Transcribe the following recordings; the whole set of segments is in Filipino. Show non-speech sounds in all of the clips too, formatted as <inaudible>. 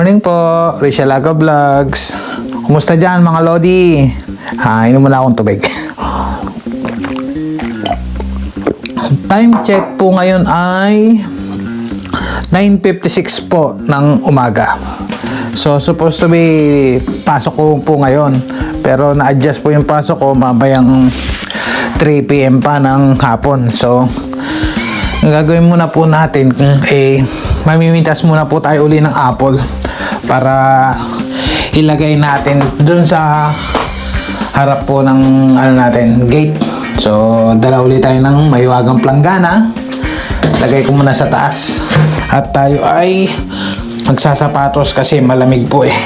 morning po, Rachel Aga Vlogs. Kumusta dyan mga Lodi? Ah, inom muna akong tubig. Time check po ngayon ay 9.56 po ng umaga. So, supposed to be pasok ko po ngayon. Pero na-adjust po yung pasok ko mabayang 3 p.m. pa ng hapon. So, ang gagawin muna po natin, eh, mamimitas muna po tayo uli ng apple para ilagay natin dun sa harap po ng ano natin, gate. So, dala uli tayo ng maywagang planggana. Lagay ko muna sa taas. At tayo ay magsasapatos kasi malamig po eh.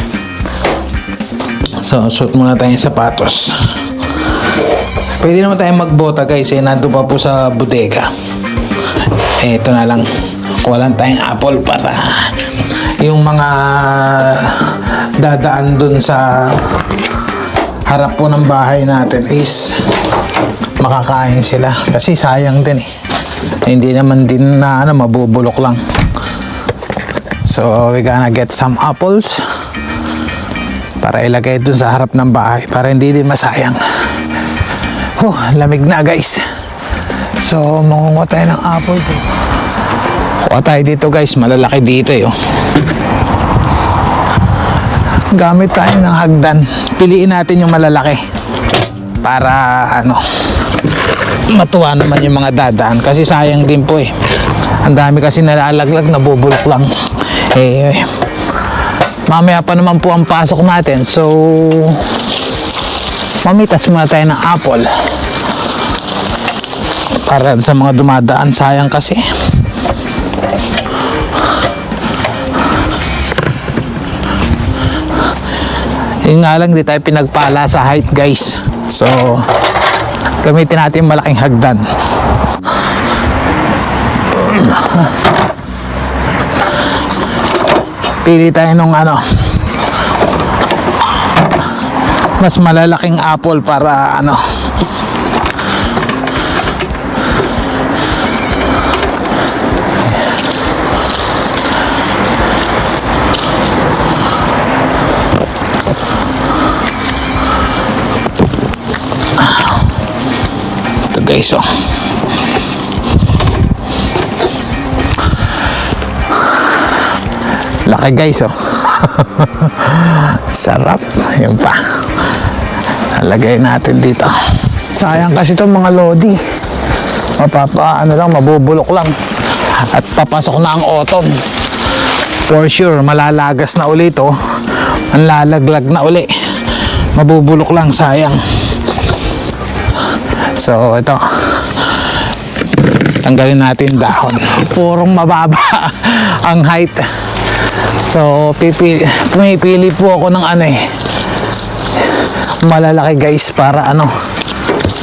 So, suot muna tayong sapatos. Pwede naman tayong magbota guys eh, nandun pa po sa bodega. Ito na lang. Kuha lang tayong apple para yung mga dadaan dun sa harap po ng bahay natin is makakain sila. Kasi sayang din eh. Hindi naman din na ano, mabubulok lang. So, we gonna get some apples para ilagay dun sa harap ng bahay para hindi din masayang. Oh, lamig na guys. So, mangunguha tayo ng apple dito. Kuha tayo dito guys, malalaki dito eh. oh. Gamit tayo ng hagdan. Piliin natin yung malalaki. Para ano, matuwa naman yung mga dadaan. Kasi sayang din po eh. Ang dami kasi nalalaglag, nabubulok lang. Eh, eh, mamaya pa naman po ang pasok natin. So, mamitas muna tayo ng apple para sa mga dumadaan sayang kasi yun nga lang di tayo pinagpala sa height guys. So gamitin natin yung malaking hagdan. Pili tayo nung ano mas malalaking apple para ano guys, oh. Laki guys, oh. <laughs> Sarap. Yun pa. Lagay natin dito. Sayang kasi itong mga lodi. Mapapa, ano lang, mabubulok lang. At papasok na ang autumn. For sure, malalagas na uli ito. Manlalaglag na uli. Mabubulok lang, sayang. So, ito. Tanggalin natin dahon. Purong mababa <laughs> ang height. So, pipili, pumipili po ako ng ano eh. Malalaki guys para ano.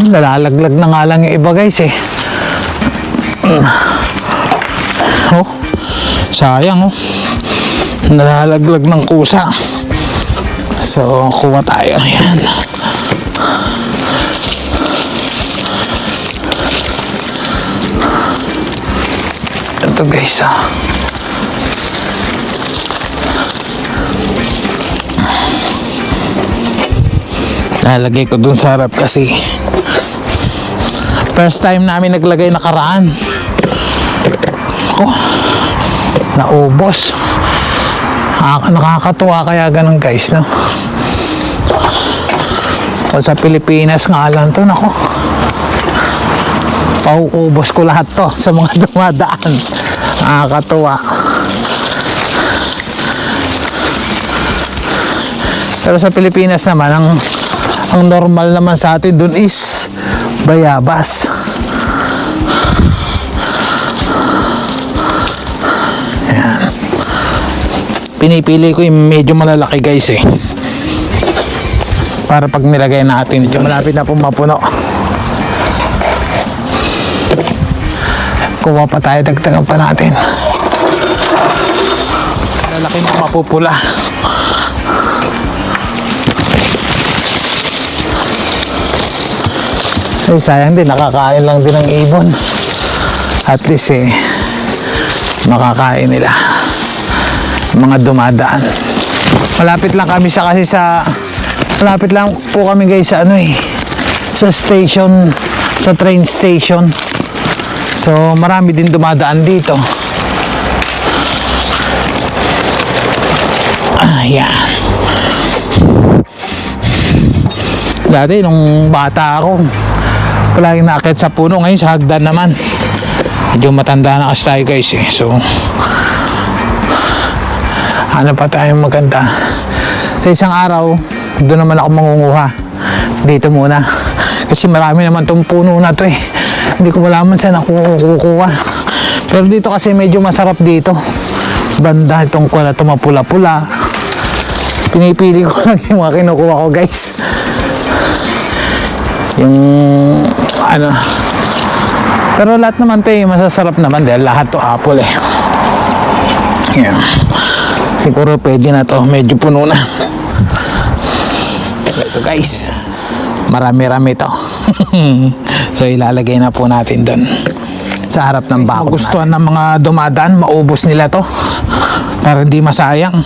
Nalalaglag na nga lang yung iba guys eh. Oh, sayang oh. Nalalaglag ng kusa. So, kuha tayo. Ayan. Ito guys ah. Lalagay ko dun sa harap kasi first time namin naglagay nakaraan. Ako, naubos. Nakakatuwa kaya ganun guys, no? Kung sa Pilipinas nga lang to, nako. Pauubos ko lahat to sa mga <laughs> dumadaan. Nakakatuwa. Pero sa Pilipinas naman, ang, ang normal naman sa atin dun is bayabas. Ayan. Pinipili ko yung medyo malalaki guys eh. Para pag nilagay natin, medyo malapit na po Kuha pa tayo, dagdagan pa natin. Lalaki na mapupula. Eh, sayang din, nakakain lang din ng ibon. At least eh, makakain nila. mga dumadaan. Malapit lang kami sa kasi sa malapit lang po kami guys sa ano eh sa station sa train station. So marami din dumadaan dito. Ayan. Dati nung bata ako, palagi nakakit sa puno. Ngayon sa hagdan naman. Medyo matanda na kasi tayo guys eh. So, ano pa tayong maganda. Sa isang araw, doon naman ako mangunguha. Dito muna. Kasi marami naman tong puno na to eh. Hindi ko malaman saan ako kukuha. Pero dito kasi medyo masarap dito. Banda itong kuha na ito mapula-pula. Pinipili ko <laughs> lang yung mga kinukuha ko guys. Yung ano. Pero lahat naman to eh, masasarap naman dahil lahat to apple eh. Yan. Siguro pwede na to. Medyo puno na. Ito guys. Marami-rami to. <laughs> so ilalagay na po natin doon. Sa harap ng bako. Gustuhan ng mga dumadaan, maubos nila to. Para hindi masayang.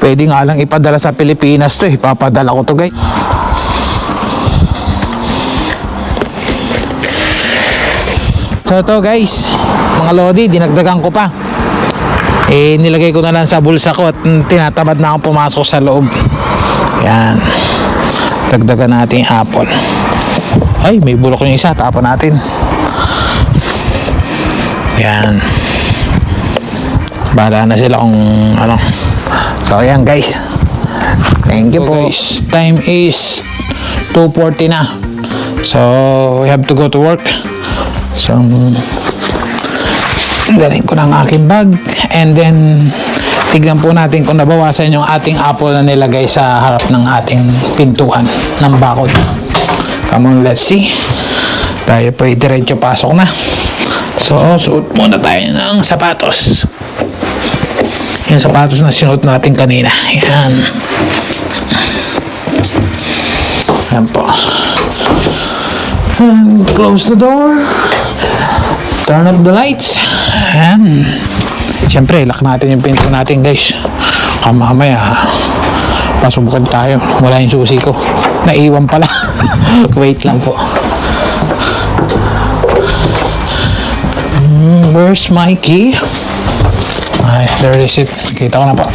Pwede nga lang ipadala sa Pilipinas to eh. Papadala ko to guys. So to guys, mga lodi, dinagdagan ko pa. Eh, nilagay ko na lang sa bulsa ko at tinatamad na akong pumasok sa loob. Yan. Dagdagan natin yung apple. Ay, may bulok yung isa. Tapon natin. Yan. Bahala na sila kung ano. So, ayan guys. Thank you po. Guys, time is 2.40 na. So, we have to go to work. So, dalhin ko ng aking bag and then tignan po natin kung nabawasan yung ating apple na nilagay sa harap ng ating pintuan ng bakod. Come on, let's see. Tayo po diretso pasok na. So, suot muna tayo ng sapatos. Yung sapatos na sinuot natin kanina. Yan. Yan po. And close the door. Turn up the lights. Ayan. Siyempre, lock natin yung pinto natin guys. Baka mamaya, pasubukan tayo. Wala yung susi ko. Naiwan pala. <laughs> Wait lang po. Hmm, where's my key? Ay, there is it. Kita ko na po.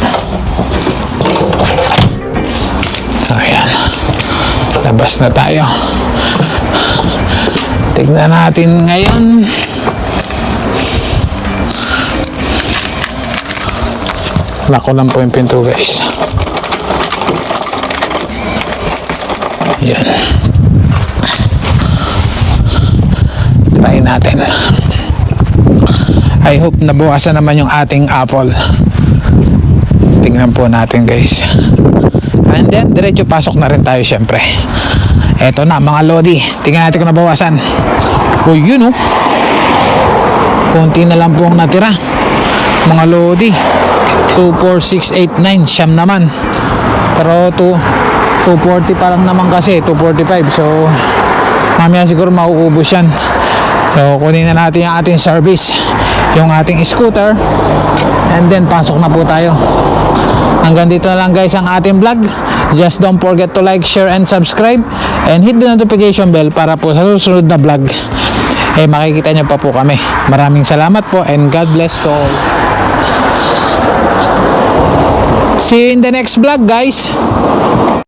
Ayan. Labas na tayo. Tignan natin ngayon. Lako lang po yung pinto guys. Yan. Try natin. I hope nabukasan naman yung ating apple. Tingnan po natin guys. And then, diretso pasok na rin tayo syempre. Eto na mga lodi. Tingnan natin kung nabawasan. Uy, yun oh. Konti na lang po ang natira. Mga lodi. 2, 4, 6, 8, 9. Siyam naman. Pero 2, 240 pa lang naman kasi. 245. So, mamaya siguro mauubos yan. So, kunin na natin yung ating service. Yung ating scooter. And then, pasok na po tayo. Hanggang dito na lang guys ang ating vlog. Just don't forget to like, share, and subscribe. And hit the notification bell para po sa susunod na vlog. Eh makikita nyo pa po kami. Maraming salamat po and God bless to all. See you in the next vlog guys.